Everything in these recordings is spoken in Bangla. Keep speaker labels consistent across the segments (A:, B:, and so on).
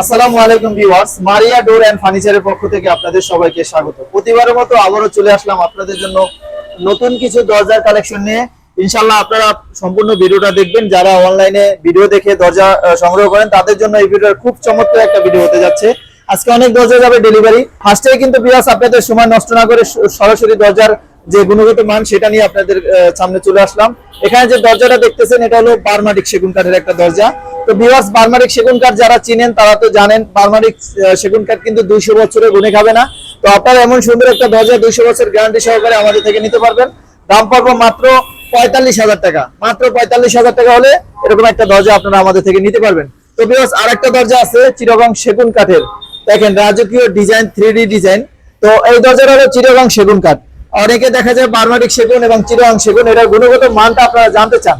A: আসসালামু আলাইকুম ভিউয়ার্স, মারিয়া ডোর এন্ড ফার্নিচারের পক্ষ থেকে আপনাদের সবাইকে স্বাগত। প্রতিবারের মতো আবারও চলে আসলাম আপনাদের জন্য নতুন কিছু দরজার কালেকশন নিয়ে। ইনশাল্লাহ আপনারা সম্পূর্ণ ভিডিওটা দেখবেন। যারা অনলাইনে ভিডিও দেখে দরজা সংগ্রহ করেন, তাদের জন্য এই ভিডিওর খুব চমৎকার একটা ভিডিও হতে যাচ্ছে। আজকে অনেক দরজা যাবে ডেলিভারি ফার্স্টে কিন্তু ভিউয়ার্স, আপনাদের সময় নষ্ট না করে সরাসরি দরজার যে গুণগত মান সেটা নিয়ে আপনাদের সামনে চলে আসলাম। এখানে যে দরজাটা দেখতেছেন এটা হলো বার্মাটিক সেগুন কাঠের একটা দরজা। তো ভিউয়ার্স বার্মাটিক সেগুন কাঠ যারা চিনেন তারা তো জানেন বার্মাটিক আহ, সেগুন কাঠ কিন্তু দুইশো বছরের গুনে খাবে না। তো আপনারা এমন সুন্দর একটা দরজা দুইশো বছর গ্যারান্টি সহকারে আমাদের থেকে নিতে পারবেন। দাম পড়ব মাত্র পঁয়তাল্লিশ হাজার টাকা। মাত্র পঁয়তাল্লিশ হাজার টাকা হলে এরকম একটা দরজা আপনারা আমাদের থেকে নিতে পারবেন। তো ভিউয়ার্স আর একটা দরজা আছে চিরগং সেগুন কাঠের। দেখেন রাজকীয় ডিজাইন থ্রি ডিজাইন তো এই দরজাটা হলো চিরগং সেগুন কাঠ। অনেকে দেখা যায় বার্মাটিক সেগুন এবং চিরগং সেগুন, এটার গুণগত মানটা আপনারা জানতে চান।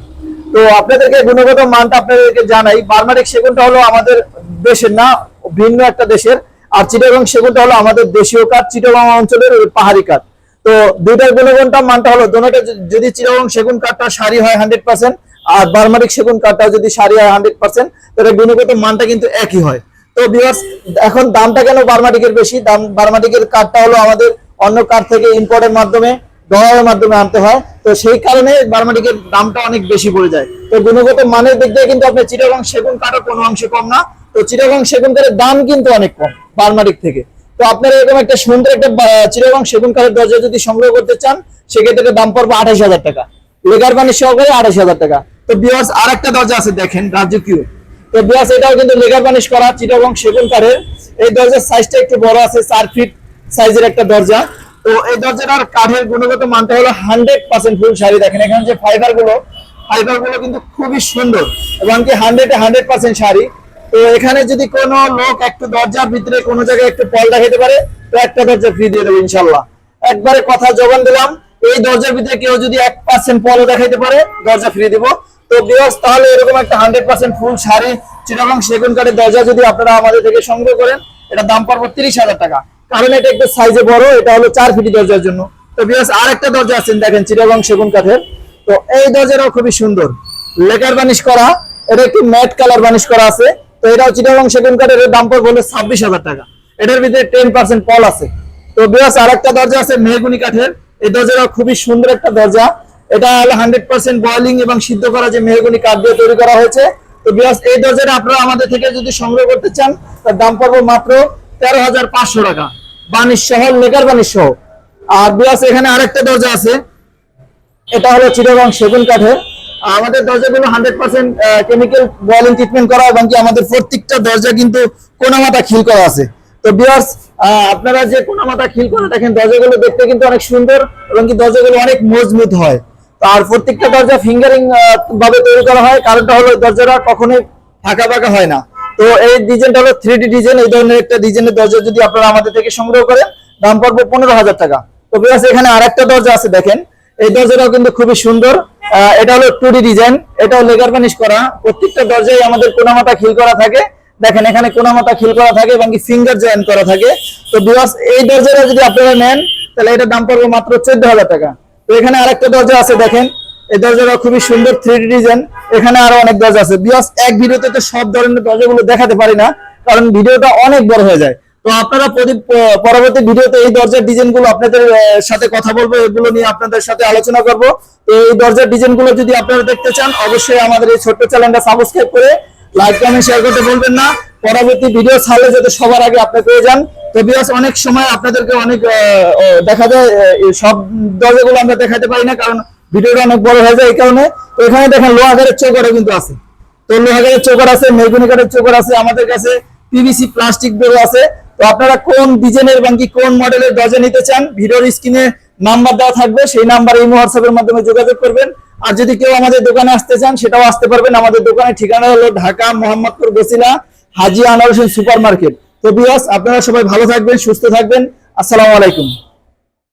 A: তো আপনাদেরকে গুণগত মানটা আপনাদেরকে জানাই, বার্মাটিক সেগুনটা হলো আমাদের দেশের না, ভিন্ন একটা দেশের, আর চিটাগং সেগুনটা হলো আমাদের দেশীয় কাঠ চিটাগং অঞ্চলের পাহাড়ি কাঠ। তো দুইটার গুণগতটা মানটা হলো দোনোটা যদি- চিটাগং সেগুন কাঠটা সারি হয় হান্ড্রেড পার্সেন্ট আর বার্মাটিক সেগুন কাঠটা যদি সারি হয় হান্ড্রেড পার্সেন্ট তাহলে গুণগত মানটা কিন্তু একই হয়। তো ভিউয়ার্স এখন দামটা কেন বার্মাটিকের বেশি? দাম, বার্মাটিকের কাঠটা হলো আমাদের অন্য কার থেকে ইম্পোর্টের মাধ্যমে ডলারের মাধ্যমে আনতে হয়। তো সেই কারণে বার্মাটিকের দামটা অনেক বেশি পড়ে যায়। তো গুণগত মানের দিক দিয়ে কিন্তু আপনি চিটাগং সেগুন কাঠও কোনো অংশে কম না। তো চিটাগং সেগুন কাঠের দাম কিন্তু অনেক কম বার্মাটিক থেকে। তো আপনারা এরকম একটা সুন্দর একটা চিটাগং সেগুন কাঠের দরজা যদি সংগ্রহ করতে চান, সেক্ষেত্রে দাম পড়বে আঠাশ হাজার টাকা। লেগার পানি সহকারে আঠাশ হাজার টাকা। তো বিয়ার্স আর একটা দরজা আছে দেখেন রাজকীয় তো বিয়ার্স এটাও কিন্তু লেগার পানিশ করা চিটাগং সেগুন কাঠের। এই দরজার সাইজটা একটু বড় আছে, চার ফিট সাইজের একটা দরজা। তো এই দরজাটার কাঠের গুণগত মানটা হলো হান্ড্রেড পার্সেন্ট ফুল শাড়ি। দেখেন এখানে যে ফাইবারগুলো ফাইবারগুলো কিন্তু খুবই সুন্দর এবং কি হান্ড্রেড হান্ড্রেড পার্সেন্ট শাড়ি। তো এখানে যদি কোনো লোক একটু দরজার ভিতরে কোনো জায়গায় একটু পল দেখাতে পারে, তো একটা দরজা ফ্রি দিয়ে দেবো ইনশাল্লাহ। একবারে কথা জবান দিলাম, এই দরজার ভিতরে কেউ যদি এক পার্সেন্ট পলও দেখাইতে পারে, দরজা ফ্রি দিব। তো বিয়স তাহলে এরকম একটা hundred percent full sari, Chittagong সেগুন কাঠের দরজা যদি আপনারা আমাদের থেকে সংগ্রহ করেন এটা দাম পড়বে তিরিশ হাজার টাকা। কারণ এটা একটু সাইজে বড়, এটা হলো চার ফিটি দরজার জন্য। তো বিয়স আর একটা দরজা আছেন, দেখেন চিটাগং সেগুন কাঠের। তো এই দরজাটাও খুবই সুন্দর। লেকার বানিশ করা, এটা একটু ম্যাট কালার বানিশ করা আছে। তো এটাও চিটাগং সেগুন কাঠের দাম পড়বে হলো ছাব্বিশ হাজার টাকা। এটার ভিতরে টেন পার্সেন্ট পল আছে। তো বিয়াস আর একটা দরজা আছে, মেহগুনি কাঠের। এই দরজাটাও খুবই সুন্দর একটা দরজা। এটা হলো হান্ড্রেড পার্সেন্ট বয়লিং এবং সিদ্ধ করা যে মেহগুনি কাঠ দিয়ে তৈরি করা হয়েছে। তো বিয়াস এই দরজাটা আপনারা আমাদের থেকে যদি সংগ্রহ করতে চান, তার দাম পড়বে মাত্র তেরো হাজার পাঁচশো টাকা। বানিশ সহ লেকার বানিশ সহ আর বিয়াস, এখানে আরেকটা দরজা আছে। এটা হলো চিটাগং সেগুন কাঠের। আমাদের দরজাগুলো hundred percent chemical boiling treatment করা এবং কি আমাদের প্রত্যেকটা দরজা কিন্তু কোনামাতা খিল করা আছে। তো বিয়ার্স আপনারা যে কোনামাতা খিল করা দেখেন, দরজাগুলো দেখতে কিন্তু অনেক সুন্দর এবং কি দরজাগুলো অনেক মজবুত হয়। আর প্রত্যেকটা দরজা ফিঙ্গারিং ভাবে তৈরি করা হয়। কারণটা হলো দরজাটা কখনোই ফাঁকা ফাঁকা হয় না। তো এই ডিজাইনটা হলো থ্রি ডিজাইন এই ধরনের একটা ডিজাইনের দরজা যদি আপনারা আমাদের থেকে সংগ্রহ করেন, দাম পড়বে পনেরো হাজার টাকা। তো বিয়ার্স এখানে আরেকটা দরজা আছে, দেখেন। এই দরজাটাও কিন্তু খুবই সুন্দর। এটা হলো টু ডিজাইন এটাও লেগার বানিশ করা। প্রত্যেকটা দরজায় আমাদের কোনামাতা খিল করা থাকে। দেখেন, এখানে কোনামাতা খিল করা থাকে এবং কি ফিঙ্গার জয়েন করা থাকে। তো বিকজ এই দরজাটা যদি আপনারা নেন, তাহলে এটার দাম পড়বে মাত্র চোদ্দ হাজার টাকা। তো এখানে আরেকটা দরজা আছে, দেখেন। এই দরজাটা খুবই সুন্দর থ্রি ডি ডিজাইন এখানে আরও অনেক দরজা আছে। বিকজ এক ভিডিওতে তো সব ধরনের দরজাগুলো দেখাতে পারি না, কারণ ভিডিওটা অনেক বড় হয়ে যায়। তো আপনারা পরবর্তী ভিডিওতে এই দরজার ডিজাইনগুলো আপনাদের সাথে কথা বলব, এগুলো নিয়ে আপনাদের সাথে আলোচনা করব। এই দরজার ডিজাইনগুলো যদি আপনারা দেখতে চান, অবশ্যই আমাদের এই ছোট্ট চ্যানেলটা সাবস্ক্রাইব করে লাইক কমেন্ট শেয়ার করতে বলবেন না। পরবর্তী ভিডিও ছাড়লে যাতে সবার আগে আপনি পেয়ে যান। তো বিয়াস অনেক সময় আপনাদেরকে অনেক দেখা যায় সব দরজাগুলো আমরা দেখাতে পারি না, কারণ ভিডিওটা অনেক বড় হয়ে যায় এই কারণে। এখানে দেখেন লোহাগারের চৌকাটা কিন্তু আছে। তো লোহাগারের চোকার আছে মেগুনি কাঠের চোকার আছে, আমাদের কাছে পিভিসি প্লাস্টিক বেরো আছে। তো আপনারা কোন ডিজাইনের এবং কি কোন মডেলের দরজা নিতে চান, ভিডিওর স্ক্রিনে নাম্বার দেওয়া থাকবে, সেই নাম্বারে ইমো হোয়াটসঅ্যাপের মাধ্যমে যোগাযোগ করবেন। আর যদি কেউ আমাদের দোকানে আসতে চান, সেটাও আসতে পারবেন। আমাদের দোকানের ঠিকানা হলো ঢাকা মোহাম্মদপুর বসিলা, হাজি আনোয়ার হোসেন সুপার মার্কেট তো বিয়াস আপনারা সবাই ভালো থাকবেন, সুস্থ থাকবেন। আসসালামু আলাইকুম।